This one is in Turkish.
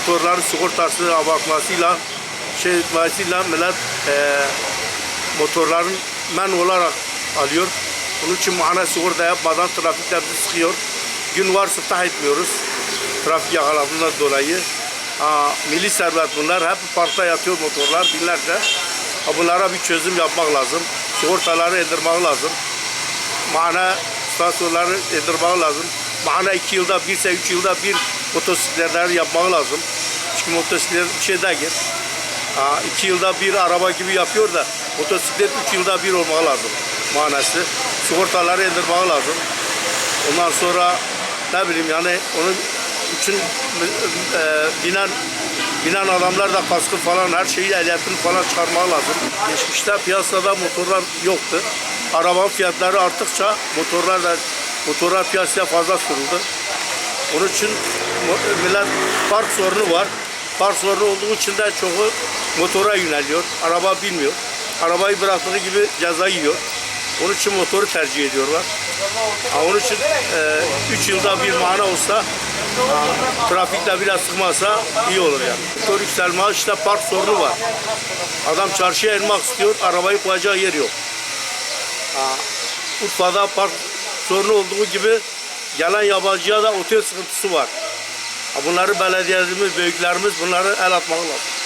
motorların sigortası bakmasıyla şey etmesiyle millet e, motorların men olarak alıyor. Onun için muhane sigorta yapmadan trafikte bizi sıkıyor. Gün var sıftah etmiyoruz. Trafik yakaladığından dolayı. Aa, milli servet bunlar. Hep parkta yatıyor motorlar binlerce. Ha, bunlara bir çözüm yapmak lazım. Sigortaları indirmek lazım. Mana istasyonları indirmek lazım. Mana iki yılda birse üç yılda bir motosikletleri yapmak lazım. Çünkü motosiklet bir şey değil. Ha, iki yılda bir araba gibi yapıyor da motosiklet üç yılda bir olmalı lazım manası. Sigortaları indirmek lazım. Ondan sonra ne bileyim yani onun için e, binen binen adamlar da kaskı falan her şeyi ehliyetini falan çıkarmak lazım. Geçmişte piyasada motorlar yoktu. Araba fiyatları arttıkça motorlar da motorlar piyasaya fazla sürüldü. Onun için millet park sorunu var. Park sorunu olduğu için de çoğu motora yöneliyor. Araba bilmiyor. Arabayı bıraktığı gibi ceza yiyor. Onun için motoru tercih ediyorlar. Ha, onun için 3 yılda bir mana olsa ha, trafikte biraz sıkmasa iyi olur yani. Motor yükselme işte park sorunu var. Adam çarşıya inmek istiyor, arabayı koyacağı yer yok. Ha, Urfa'da park sorunu olduğu gibi gelen yabancıya da otel sıkıntısı var. Bunları belediyelerimiz, büyüklerimiz bunları el atmalı lazım.